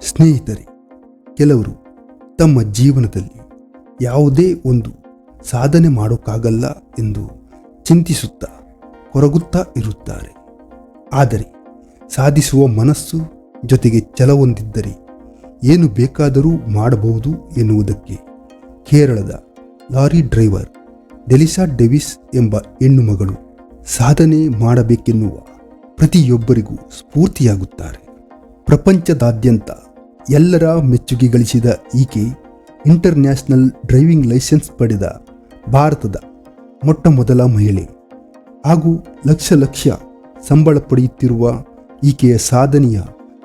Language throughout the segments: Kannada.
ಸ್ನೇಹಿತರೆ, ಕೆಲವರು ತಮ್ಮ ಜೀವನದಲ್ಲಿ ಯಾವುದೇ ಒಂದು ಸಾಧನೆ ಮಾಡೋಕ್ಕಾಗಲ್ಲ ಎಂದು ಚಿಂತಿಸುತ್ತಾ ಕೊರಗುತ್ತಾ ಇರುತ್ತಾರೆ. ಆದರೆ ಸಾಧಿಸುವ ಮನಸ್ಸು ಜೊತೆಗೆ ಛಲವೊಂದಿದ್ದರೆ ಏನು ಬೇಕಾದರೂ ಮಾಡಬಹುದು ಎನ್ನುವುದಕ್ಕೆ ಕೇರಳದ ಲಾರಿ ಡ್ರೈವರ್ ಡೆಲಿಸಾ ಡೆವಿಸ್ ಎಂಬ ಹೆಣ್ಣುಮಗಳು ಸಾಧನೆ ಮಾಡಬೇಕೆನ್ನುವ ಪ್ರತಿಯೊಬ್ಬರಿಗೂ ಸ್ಫೂರ್ತಿಯಾಗುತ್ತಾರೆ. ಪ್ರಪಂಚದಾದ್ಯಂತ ಎಲ್ಲರ ಮೆಚ್ಚುಗೆ ಗಳಿಸಿದ ಈಕೆ ಇಂಟರ್ನ್ಯಾಷನಲ್ ಡ್ರೈವಿಂಗ್ ಲೈಸೆನ್ಸ್ ಪಡೆದ ಭಾರತದ ಮೊಟ್ಟ ಮೊದಲ ಮಹಿಳೆ. ಹಾಗೂ ಲಕ್ಷ ಲಕ್ಷ ಸಂಬಳ ಪಡೆಯುತ್ತಿರುವ ಈಕೆಯ ಸಾಧನೆಯ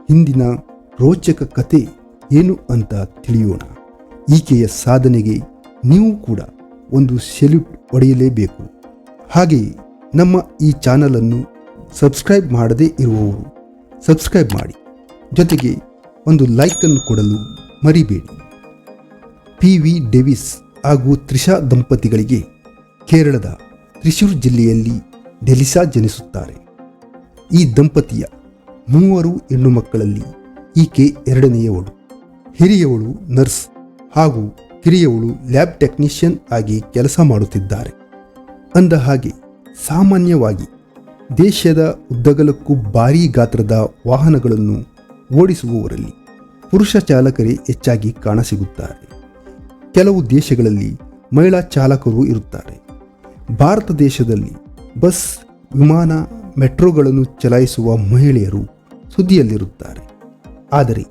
ಹಿಂದಿನ ರೋಚಕ ಕತೆ ಏನು ಅಂತ ತಿಳಿಯೋಣ. ಈಕೆಯ ಸಾಧನೆಗೆ ನೀವು ಕೂಡ ಒಂದು ಸೆಲ್ಯೂಟ್ ಹೊಡೆಯಲೇಬೇಕು ಹಾಗೆಯೇ ನಮ್ಮ ಈ ಚಾನಲನ್ನು ಸಬ್ಸ್ಕ್ರೈಬ್ ಮಾಡದೇ ಇರುವವರು ಸಬ್ಸ್ಕ್ರೈಬ್ ಮಾಡಿ. ಜೊತೆಗೆ ಒಂದು ಲೈಕನ್ನು ಕೊಡಲು ಮರಿಬೇಡಿ. ಪಿ ವಿ ಡೆವಿಸ್ ಹಾಗೂ ತ್ರಿಷಾ ದಂಪತಿಗಳಿಗೆ ಕೇರಳದ ತ್ರಿಶೂರ್ ಜಿಲ್ಲೆಯಲ್ಲಿ ಡೆಲಿಸಾ ಜನಿಸುತ್ತಾರೆ. ಈ ದಂಪತಿಯ ಮೂವರು ಹೆಣ್ಣು ಮಕ್ಕಳಲ್ಲಿ ಈಕೆ ಎರಡನೆಯವಳು. ಹಿರಿಯವಳು ನರ್ಸ್ ಹಾಗೂ ಕಿರಿಯವಳು ಲ್ಯಾಬ್ ಟೆಕ್ನಿಷಿಯನ್ ಆಗಿ ಕೆಲಸ ಮಾಡುತ್ತಿದ್ದಾರೆ. ಅಂದ ಹಾಗೆ ಸಾಮಾನ್ಯವಾಗಿ ದೇಶದ ಉದ್ದಗಲಕ್ಕೂ ಭಾರೀ ಗಾತ್ರದ ವಾಹನಗಳನ್ನು ಓಡಿಸುವವರಲ್ಲಿ ಪುರುಷ ಚಾಲಕರೇ ಹೆಚ್ಚಾಗಿ ಕಾಣಸಿಗುತ್ತಾರೆ. ಕೆಲವು ದೇಶಗಳಲ್ಲಿ ಮಹಿಳಾ ಚಾಲಕರು ಇರುತ್ತಾರೆ. ಭಾರತ ದೇಶದಲ್ಲಿ ಬಸ್, ವಿಮಾನ, ಮೆಟ್ರೋಗಳನ್ನು ಚಲಾಯಿಸುವ ಮಹಿಳೆಯರು ಸುದ್ದಿಯಲ್ಲಿರುತ್ತಾರೆ. ಆದರೆ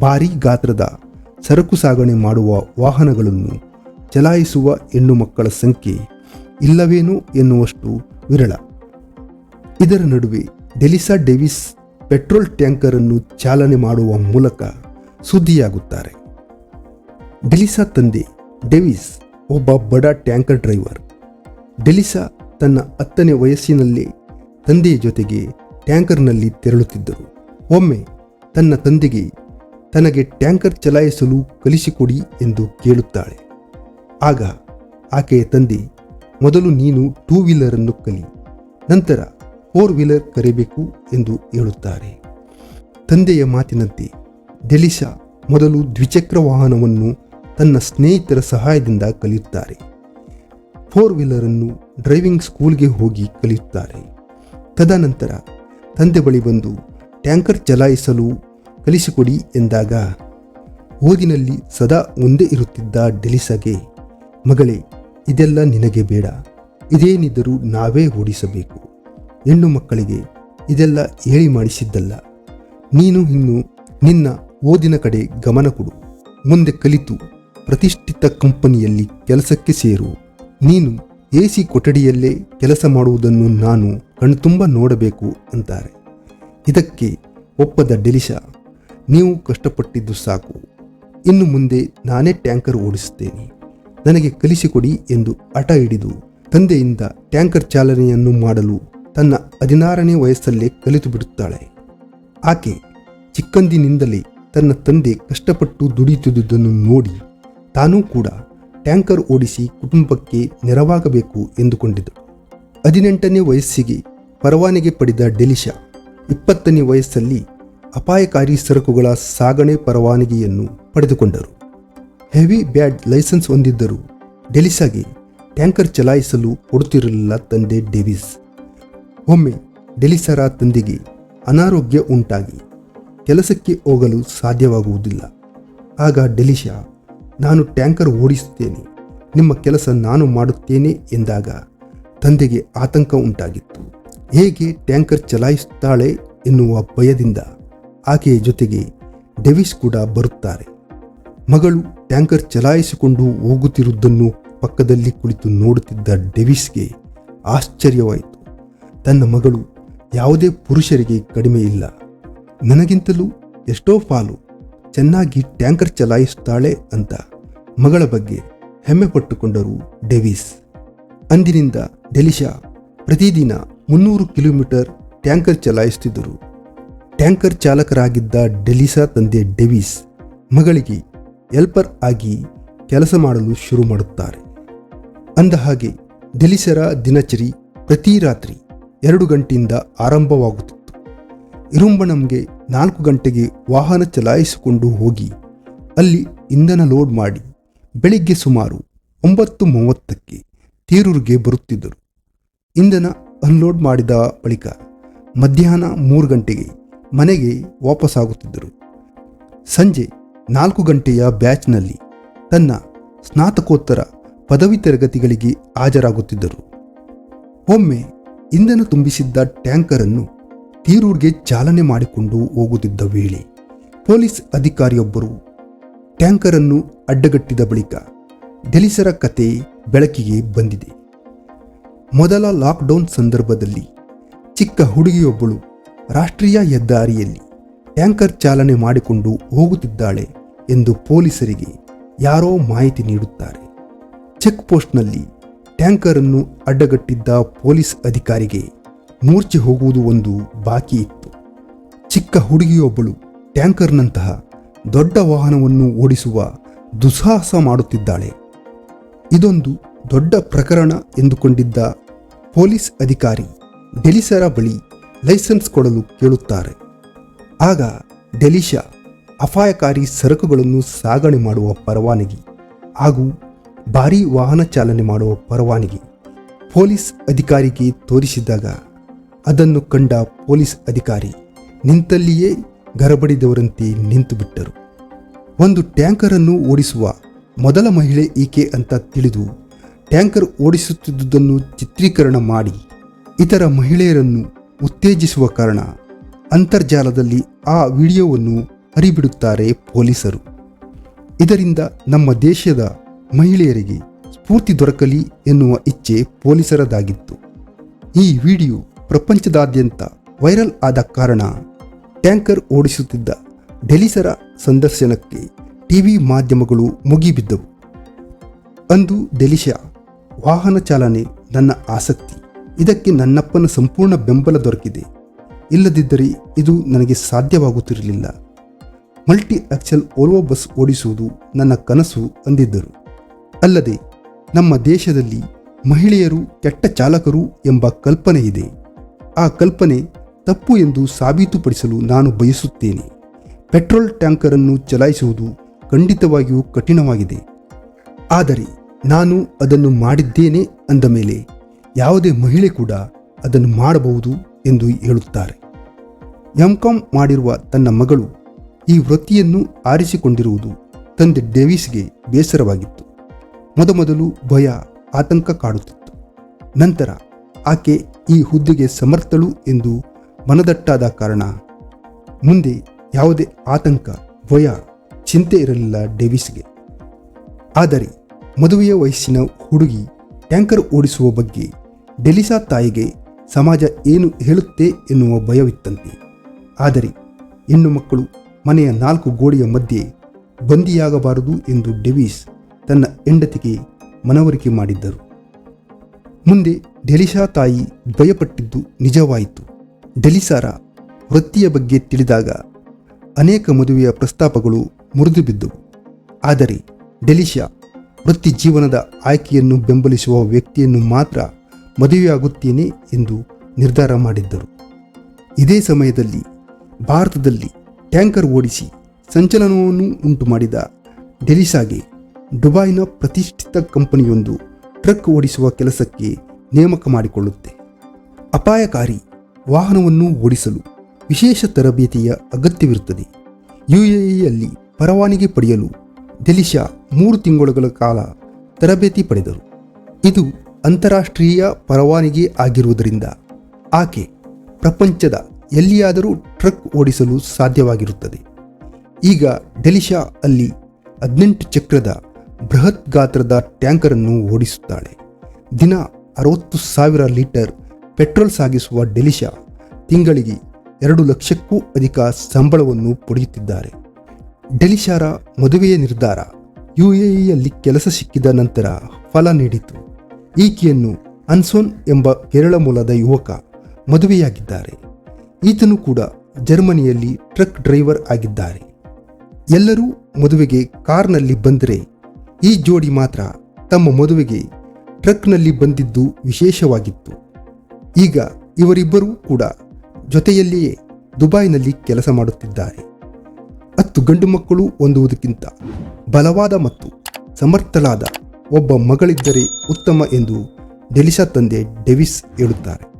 ಭಾರೀ ಗಾತ್ರದ ಸರಕು ಸಾಗಣೆ ಮಾಡುವ ವಾಹನಗಳನ್ನು ಚಲಾಯಿಸುವ ಹೆಣ್ಣು ಮಕ್ಕಳ ಸಂಖ್ಯೆ ಇಲ್ಲವೇನೋ ಎನ್ನುವಷ್ಟು ವಿರಳ. ಇದರ ನಡುವೆ ಡೆಲಿಸಾ ಡೆವಿಸ್ ಪೆಟ್ರೋಲ್ ಟ್ಯಾಂಕರ್ ಅನ್ನು ಚಾಲನೆ ಮಾಡುವ ಮೂಲಕ ಸುದ್ದಿಯಾಗುತ್ತಾರೆ. ಡೆಲಿಸಾ ತಂದೆ ಡೆವಿಸ್ ಒಬ್ಬ ಬಡ ಟ್ಯಾಂಕರ್ ಡ್ರೈವರ್. ಡೆಲಿಸಾ ತನ್ನ ಹತ್ತನೇ ವಯಸ್ಸಿನಲ್ಲೇ ತಂದೆಯ ಜೊತೆಗೆ ಟ್ಯಾಂಕರ್ನಲ್ಲಿ ತೆರಳುತ್ತಿದ್ದರು. ಒಮ್ಮೆ ತನ್ನ ತಂದೆಗೆ, ತನಗೆ ಟ್ಯಾಂಕರ್ ಚಲಾಯಿಸಲು ಕಲಿಸಿಕೊಡಿ ಎಂದು ಕೇಳುತ್ತಾಳೆ. ಆಗ ಆಕೆಯ ತಂದೆ, ಮೊದಲು ನೀನು ಟೂ ವೀಲರನ್ನು ಕಲಿ, ನಂತರ ಫೋರ್ ವೀಲರ್ ಕರೆಯಬೇಕು ಎಂದು ಹೇಳುತ್ತಾರೆ. ತಂದೆಯ ಮಾತಿನಂತೆ ಡೆಲಿಸಾ ಮೊದಲು ದ್ವಿಚಕ್ರ ವಾಹನವನ್ನು ತನ್ನ ಸ್ನೇಹಿತರ ಸಹಾಯದಿಂದ ಕಲಿಯುತ್ತಾರೆ. ಫೋರ್ ವೀಲರನ್ನು ಡ್ರೈವಿಂಗ್ ಸ್ಕೂಲ್ಗೆ ಹೋಗಿ ಕಲಿಯುತ್ತಾರೆ. ತದನಂತರ ತಂದೆ ಬಳಿ ಬಂದು ಟ್ಯಾಂಕರ್ ಚಲಾಯಿಸಲು ಕಲಿಸಿಕೊಡಿ ಎಂದಾಗ ಓದಿನಲ್ಲಿ ಸದಾ ಒಂದೇ ಇರುತ್ತಿದ್ದ ಡೆಲಿಸಾಗೆ ಮಗಳೇ, ಇದೆಲ್ಲ ನಿನಗೆ ಬೇಡ. ಇದೇನಿದ್ದರೂ ನಾವೇ ಓಡಿಸಬೇಕು. ಹೆಣ್ಣು ಮಕ್ಕಳಿಗೆ ಇದೆಲ್ಲ ಹೇಳಿ ಮಾಡಿಸಿದ್ದಲ್ಲ. ನೀನು ಇನ್ನು ನಿನ್ನ ಓದಿನ ಕಡೆ ಗಮನ ಕೊಡು. ಮುಂದೆ ಕಲಿತು ಪ್ರತಿಷ್ಠಿತ ಕಂಪನಿಯಲ್ಲಿ ಕೆಲಸಕ್ಕೆ ಸೇರು. ನೀನು ಎ ಸಿ ಕೊಠಡಿಯಲ್ಲೇ ಕೆಲಸ ಮಾಡುವುದನ್ನು ನಾನು ಕಣ್ತುಂಬ ನೋಡಬೇಕು ಅಂತಾರೆ. ಇದಕ್ಕೆ ಒಪ್ಪದ ಡೆಲಿಶಾ ನೀವು ಕಷ್ಟಪಟ್ಟಿದ್ದು ಸಾಕು. ಇನ್ನು ಮುಂದೆ ನಾನೇ ಟ್ಯಾಂಕರ್ ಓಡಿಸುತ್ತೇನೆ. ನನಗೆ ಕಲಿಸಿಕೊಡಿ ಎಂದು ಹಠ ಹಿಡಿದು ತಂದೆಯಿಂದ ಟ್ಯಾಂಕರ್ ಚಾಲನೆಯನ್ನು ಮಾಡಲು ತನ್ನ ಹದಿನಾರನೇ ವಯಸ್ಸಲ್ಲೇ ಕಲಿತು ಬಿಡುತ್ತಾಳೆ ಆಕೆ ಚಿಕ್ಕಂದಿನಿಂದಲೇ ತನ್ನ ತಂದೆ ಕಷ್ಟಪಟ್ಟು ದುಡಿಯುತ್ತಿದ್ದುದನ್ನು ನೋಡಿ ತಾನೂ ಕೂಡ ಟ್ಯಾಂಕರ್ ಓಡಿಸಿ ಕುಟುಂಬಕ್ಕೆ ನೆರವಾಗಬೇಕು ಎಂದುಕೊಂಡಿದ್ದಳು. ಹದಿನೆಂಟನೇ ವಯಸ್ಸಿಗೆ ಪರವಾನಿಗೆ ಪಡೆದ ಡೆಲಿಶಾ ಇಪ್ಪತ್ತನೇ ವಯಸ್ಸಲ್ಲಿ ಅಪಾಯಕಾರಿ ಸರಕುಗಳ ಸಾಗಣೆ ಪರವಾನಗಿಯನ್ನು ಪಡೆದುಕೊಂಡರು. ಹೆವಿ ಬ್ಯಾಡ್ ಲೈಸೆನ್ಸ್ ಹೊಂದಿದ್ದರೂ ಡೆಲಿಸಾಗೆ ಟ್ಯಾಂಕರ್ ಚಲಾಯಿಸಲು ಕೊಡುತ್ತಿರಲಿಲ್ಲ ತಂದೆ ಡೇವಿಸ್. ಒಮ್ಮೆ ಡೆಲಿಸರ ತಂದೆಗೆ ಅನಾರೋಗ್ಯ ಉಂಟಾಗಿ ಕೆಲಸಕ್ಕೆ ಹೋಗಲು ಸಾಧ್ಯವಾಗುವುದಿಲ್ಲ. ಆಗ ಡೆಲಿಶಾ ನಾನು ಟ್ಯಾಂಕರ್ ಓಡಿಸುತ್ತೇನೆ, ನಿಮ್ಮ ಕೆಲಸ ನಾನು ಮಾಡುತ್ತೇನೆ ಎಂದಾಗ ತಂದೆಗೆ ಆತಂಕ ಉಂಟಾಗಿತ್ತು. ಹೇಗೆ ಟ್ಯಾಂಕರ್ ಚಲಾಯಿಸುತ್ತಾಳೆ ಎನ್ನುವ ಭಯದಿಂದ ಆಕೆಯ ಜೊತೆಗೆ ಡೆವಿಸ್ ಕೂಡ ಬರುತ್ತಾರೆ. ಮಗಳು ಟ್ಯಾಂಕರ್ ಚಲಾಯಿಸಿಕೊಂಡು ಹೋಗುತ್ತಿರುವುದನ್ನು ಪಕ್ಕದಲ್ಲಿ ಕುಳಿತು ನೋಡುತ್ತಿದ್ದ ಡೆವಿಸ್ಗೆ ಆಶ್ಚರ್ಯವಾಯಿತು. ತನ್ನ ಮಗಳು ಯಾವುದೇ ಪುರುಷರಿಗೆ ಕಡಿಮೆ ಇಲ್ಲ. ನನಗಿಂತಲೂ ಎಷ್ಟೋ ಪಾಲು ಚೆನ್ನಾಗಿ ಟ್ಯಾಂಕರ್ ಚಲಾಯಿಸುತ್ತಾಳೆ ಅಂತ ಮಗಳ ಬಗ್ಗೆ ಹೆಮ್ಮೆ ಪಟ್ಟುಕೊಂಡರು ಡೆವಿಸ್. ಅಂದಿನಿಂದ ಡೆಲಿಶಾ ಪ್ರತಿದಿನ ಮುನ್ನೂರು ಕಿಲೋಮೀಟರ್ ಟ್ಯಾಂಕರ್ ಚಲಾಯಿಸುತ್ತಿದ್ದರು ಟ್ಯಾಂಕರ್ ಚಾಲಕರಾಗಿದ್ದ ಡೆಲಿಸಾ ತಂದೆ ಡೆವಿಸ್ ಮಗಳಿಗೆ ಹೆಲ್ಪರ್ ಆಗಿ ಕೆಲಸ ಮಾಡಲು ಶುರು ಮಾಡುತ್ತಾರೆ. ಅಂದ ಹಾಗೆ ಡೆಲಿಸರ ದಿನಚರಿ ಪ್ರತಿ ರಾತ್ರಿ ಎರಡು ಗಂಟೆಯಿಂದ ಆರಂಭವಾಗುತ್ತಿತ್ತು. ಇರುಂಬಣಂಗೆ ನಾಲ್ಕು ಗಂಟೆಗೆ ವಾಹನ ಚಲಾಯಿಸಿಕೊಂಡು ಹೋಗಿ, ಅಲ್ಲಿ ಇಂಧನ ಲೋಡ್ ಮಾಡಿ ಬೆಳಿಗ್ಗೆ ಸುಮಾರು ಒಂಬತ್ತು ಮೂವತ್ತಕ್ಕೆ ತೀರೂರಿಗೆ ಬರುತ್ತಿದ್ದರು. ಇಂಧನ ಅನ್ಲೋಡ್ ಮಾಡಿದ ಬಳಿಕ ಮಧ್ಯಾಹ್ನ ಮೂರು ಗಂಟೆಗೆ ಮನೆಗೆ ವಾಪಸ್ಸಾಗುತ್ತಿದ್ದರು ಸಂಜೆ ನಾಲ್ಕು ಗಂಟೆಯ ಬ್ಯಾಚ್ನಲ್ಲಿ ತನ್ನ ಸ್ನಾತಕೋತ್ತರ ಪದವಿ ತರಗತಿಗಳಿಗೆ ಹಾಜರಾಗುತ್ತಿದ್ದರು. ಒಮ್ಮೆ ಇಂಧನ ತುಂಬಿಸಿದ್ದ ಟ್ಯಾಂಕರನ್ನು ತೀರೂರ್ಗೆ ಚಾಲನೆ ಮಾಡಿಕೊಂಡು ಹೋಗುತ್ತಿದ್ದ ವೇಳೆ ಪೊಲೀಸ್ ಅಧಿಕಾರಿಯೊಬ್ಬರು ಟ್ಯಾಂಕರನ್ನು ಅಡ್ಡಗಟ್ಟಿದ ಬಳಿಕ ದಲಿಸರ ಕತೆ ಬೆಳಕಿಗೆ ಬಂದಿದೆ. ಮೊದಲ ಲಾಕ್ಡೌನ್ ಸಂದರ್ಭದಲ್ಲಿ ಚಿಕ್ಕ ಹುಡುಗಿಯೊಬ್ಬಳು ರಾಷ್ಟ್ರೀಯ ಹೆದ್ದಾರಿಯಲ್ಲಿ ಟ್ಯಾಂಕರ್ ಚಾಲನೆ ಮಾಡಿಕೊಂಡು ಹೋಗುತ್ತಿದ್ದಾಳೆ ಎಂದು ಪೊಲೀಸರಿಗೆ ಯಾರೋ ಮಾಹಿತಿ ನೀಡುತ್ತಾರೆ. ಚೆಕ್ ಪೋಸ್ಟ್ನಲ್ಲಿ ಟ್ಯಾಂಕರ್ ಅನ್ನು ಅಡ್ಡಗಟ್ಟಿದ್ದ ಪೊಲೀಸ್ ಅಧಿಕಾರಿಗೆ ಮೂರ್ಛೆ ಹೋಗುವುದು ಒಂದು ಬಾಕಿ ಇತ್ತು. ಚಿಕ್ಕ ಹುಡುಗಿಯೊಬ್ಬಳು ಟ್ಯಾಂಕರ್ನಂತಹ ದೊಡ್ಡ ವಾಹನವನ್ನು ಓಡಿಸುವ ದುಸ್ಸಾಹಸ ಮಾಡುತ್ತಿದ್ದಾಳೆ. ಇದೊಂದು ದೊಡ್ಡ ಪ್ರಕರಣ ಎಂದುಕೊಂಡಿದ್ದ ಪೊಲೀಸ್ ಅಧಿಕಾರಿ ಡೆಲಿಸರ ಬಳಿ ಲೈಸೆನ್ಸ್ ಕೊಡಲು ಕೇಳುತ್ತಾರೆ. ಆಗ ಡೆಲಿಶಾ ಅಪಾಯಕಾರಿ ಸರಕುಗಳನ್ನು ಸಾಗಣೆ ಮಾಡುವ ಪರವಾನಗಿ ಹಾಗೂ ಭಾರೀ ವಾಹನ ಚಾಲನೆ ಮಾಡುವ ಪರವಾನಗಿ ಪೊಲೀಸ್ ಅಧಿಕಾರಿಗೆ ತೋರಿಸಿದಾಗ ಅದನ್ನು ಕಂಡ ಪೊಲೀಸ್ ಅಧಿಕಾರಿ ನಿಂತಲ್ಲಿಯೇ ಗರಬಡಿದವರಂತೆ ನಿಂತುಬಿಟ್ಟರು ಒಂದು ಟ್ಯಾಂಕರನ್ನು ಓಡಿಸುವ ಮೊದಲ ಮಹಿಳೆ ಈಕೆ ಅಂತ ತಿಳಿದು ಟ್ಯಾಂಕರ್ ಓಡಿಸುತ್ತಿದ್ದುದನ್ನು ಚಿತ್ರೀಕರಣ ಮಾಡಿ ಇತರ ಮಹಿಳೆಯರನ್ನು ಉತ್ತೇಜಿಸುವ ಕಾರಣ ಅಂತರ್ಜಾಲದಲ್ಲಿ ಆ ವಿಡಿಯೋವನ್ನು ಹರಿಬಿಡುತ್ತಾರೆ ಪೊಲೀಸರು. ಇದರಿಂದ ನಮ್ಮ ದೇಶದ ಮಹಿಳೆಯರಿಗೆ ಸ್ಫೂರ್ತಿ ದೊರಕಲಿ ಎನ್ನುವ ಇಚ್ಛೆ ಪೊಲೀಸರದಾಗಿತ್ತು. ಈ ವಿಡಿಯೋ ಪ್ರಪಂಚದಾದ್ಯಂತ ವೈರಲ್ ಆದ ಕಾರಣ ಟ್ಯಾಂಕರ್ ಓಡಿಸುತ್ತಿದ್ದ ಡೆಲಿಸರ ಸಂದರ್ಶನಕ್ಕೆ ಟಿವಿ ಮಾಧ್ಯಮಗಳು ಮುಗಿಬಿದ್ದವು. ಅಂದು ಡೆಲಿಶಾ ವಾಹನ ಚಾಲನೆ ನನ್ನ ಆಸಕ್ತಿ. ಇದಕ್ಕೆ ನನ್ನಪ್ಪನ ಸಂಪೂರ್ಣ ಬೆಂಬಲ ದೊರಕಿದೆ. ಇಲ್ಲದಿದ್ದರೆ ಇದು ನನಗೆ ಸಾಧ್ಯವಾಗುತ್ತಿರಲಿಲ್ಲ. ಮಲ್ಟಿ ಆಕ್ಸೆಲ್ ಓಲ್ವೋ ಬಸ್ ಓಡಿಸುವುದು ನನ್ನ ಕನಸು ಅಂದಿದ್ದರು. ಅಲ್ಲದೆ ನಮ್ಮ ದೇಶದಲ್ಲಿ ಮಹಿಳೆಯರು ಕೆಟ್ಟ ಚಾಲಕರು ಎಂಬ ಕಲ್ಪನೆ ಇದೆ. ಆ ಕಲ್ಪನೆ ತಪ್ಪು ಎಂದು ಸಾಬೀತುಪಡಿಸಲು ನಾನು ಬಯಸುತ್ತೇನೆ. ಪೆಟ್ರೋಲ್ ಟ್ಯಾಂಕರನ್ನು ಚಲಾಯಿಸುವುದು ಖಂಡಿತವಾಗಿಯೂ ಕಠಿಣವಾಗಿದೆ. ಆದರೆ ನಾನು ಅದನ್ನು ಮಾಡಿದ್ದೇನೆ ಅಂದ ಮೇಲೆ ಯಾವುದೇ ಮಹಿಳೆ ಕೂಡ ಅದನ್ನು ಮಾಡಬಹುದು ಎಂದು ಹೇಳುತ್ತಾರೆ. ಎಂಕಾಂ ಮಾಡಿರುವ ತನ್ನ ಮಗಳು ಈ ವೃತ್ತಿಯನ್ನು ಆರಿಸಿಕೊಂಡಿರುವುದು ತಂದೆ ಡೇವಿಸ್ಗೆ ಬೇಸರವಾಗಿತ್ತು. ಮೊದಮೊದಲು ಭಯ, ಆತಂಕ ಕಾಡುತ್ತಿತ್ತು. ನಂತರ ಆಕೆ ಈ ಹುದ್ದೆಗೆ ಸಮರ್ಥಳು ಎಂದು ಮನದಟ್ಟಾದ ಕಾರಣ ಮುಂದೆ ಯಾವುದೇ ಆತಂಕ, ಭಯ, ಚಿಂತೆ ಇರಲಿಲ್ಲ ಡೇವಿಸ್ಗೆ. ಆದರೆ ಮದುವೆಯ ವಯಸ್ಸಿನ ಹುಡುಗಿ ಟ್ಯಾಂಕರ್ ಓಡಿಸುವ ಬಗ್ಗೆ ಡೆಲಿಸಾ ತಾಯಿಗೆ ಸಮಾಜ ಏನು ಹೇಳುತ್ತೆ ಎನ್ನುವ ಭಯವಿತ್ತಂತೆ. ಆದರೆ ಹೆಣ್ಣು ಮಕ್ಕಳು ಮನೆಯ ನಾಲ್ಕು ಗೋಡೆಯ ಮಧ್ಯೆ ಬಂದಿಯಾಗಬಾರದು ಎಂದು ಡೆವಿಸ್ ತನ್ನ ಹೆಂಡತಿಗೆ ಮನವರಿಕೆ ಮಾಡಿದ್ದರು. ಮುಂದೆ ಡೆಲಿಶಾ ತಾಯಿ ಭಯಪಟ್ಟಿದ್ದು ನಿಜವಾಯಿತು. ಡೆಲಿಸಾರ ವೃತ್ತಿಯ ಬಗ್ಗೆ ತಿಳಿದಾಗ ಅನೇಕ ಮದುವೆಯ ಪ್ರಸ್ತಾಪಗಳು ಮುರಿದು ಬಿದ್ದವು ಆದರೆ ಡೆಲಿಶಾ ವೃತ್ತಿ ಜೀವನದ ಆಯ್ಕೆಯನ್ನು ಬೆಂಬಲಿಸುವ ವ್ಯಕ್ತಿಯನ್ನು ಮಾತ್ರ ಮದುವೆಯಾಗುತ್ತೇನೆ ಎಂದು ನಿರ್ಧಾರ ಮಾಡಿದ್ದರು. ಇದೇ ಸಮಯದಲ್ಲಿ ಭಾರತದಲ್ಲಿ ಟ್ಯಾಂಕರ್ ಓಡಿಸಿ ಸಂಚಲನವನ್ನು ಉಂಟು ಮಾಡಿದ ಡೆಲಿಸಾಗೆ ದುಬೈನ ಪ್ರತಿಷ್ಠಿತ ಕಂಪನಿಯೊಂದು ಟ್ರಕ್ ಓಡಿಸುವ ಕೆಲಸಕ್ಕೆ ನೇಮಕ ಮಾಡಿಕೊಳ್ಳುತ್ತೆ. ಅಪಾಯಕಾರಿ ವಾಹನವನ್ನು ಓಡಿಸಲು ವಿಶೇಷ ತರಬೇತಿಯ ಅಗತ್ಯವಿರುತ್ತದೆ. ಯುಎಇಯಲ್ಲಿ ಪರವಾನಗಿ ಪಡೆಯಲು ದಿಲಿಶಾ ಮೂರು ತಿಂಗಳುಗಳ ಕಾಲ ತರಬೇತಿ ಪಡೆದರು. ಇದು ಅಂತಾರಾಷ್ಟ್ರೀಯ ಪರವಾನಗಿ ಆಗಿರುವುದರಿಂದ ಆಕೆ ಪ್ರಪಂಚದ ಎಲ್ಲಿಯಾದರೂ ಟ್ರಕ್ ಓಡಿಸಲು ಸಾಧ್ಯವಾಗಿರುತ್ತದೆ. ಈಗ ಡೆಲಿಶಾ ಅಲ್ಲಿ ಹದಿನೆಂಟು ಚಕ್ರದ ಬೃಹತ್ ಗಾತ್ರದ ಟ್ಯಾಂಕರನ್ನು ಓಡಿಸುತ್ತಾಳೆ. ದಿನ ಅರವತ್ತು ಸಾವಿರ ಲೀಟರ್ ಪೆಟ್ರೋಲ್ ಸಾಗಿಸುವ ಡೆಲಿಶಾ ತಿಂಗಳಿಗೆ ಎರಡು ಲಕ್ಷಕ್ಕೂ ಅಧಿಕ ಸಂಬಳವನ್ನು ಪಡೆಯುತ್ತಿದ್ದಾರೆ. ಡೆಲಿಶಾರ ಮದುವೆಯ ನಿರ್ಧಾರ ಯುಎಇಯಲ್ಲಿ ಕೆಲಸ ಸಿಕ್ಕಿದ ನಂತರ ಫಲ ನೀಡಿತು. ಈಕೆಯನ್ನು ಅನ್ಸೋನ್ ಎಂಬ ಕೇರಳ ಮೂಲದ ಯುವಕ ಮದುವೆಯಾಗಿದ್ದಾರೆ. ಈತನು ಕೂಡ ಜರ್ಮನಿಯಲ್ಲಿ ಟ್ರಕ್ ಡ್ರೈವರ್ ಆಗಿದ್ದಾರೆ. ಎಲ್ಲರೂ ಮದುವೆಗೆ ಕಾರ್ನಲ್ಲಿ ಬಂದರೆ ಈ ಜೋಡಿ ಮಾತ್ರ ತಮ್ಮ ಮದುವೆಗೆ ಟ್ರಕ್ನಲ್ಲಿ ಬಂದಿದ್ದು ವಿಶೇಷವಾಗಿತ್ತು. ಈಗ ಇವರಿಬ್ಬರೂ ಕೂಡ ಜೊತೆಯಲ್ಲಿಯೇ ದುಬೈನಲ್ಲಿ ಕೆಲಸ ಮಾಡುತ್ತಿದ್ದಾರೆ. ಹತ್ತು ಗಂಡು ಮಕ್ಕಳು ಹೊಂದುವುದಕ್ಕಿಂತ ಬಲವಾದ ಮತ್ತು ಸಮರ್ಥಳಾದ ಒಬ್ಬ ಮಗಳಿದ್ದರೆ ಉತ್ತಮ ಎಂದು ಡೆಲಿಸಾ ತಂದೆ ಡೆವಿಸ್ ಹೇಳುತ್ತಾರೆ.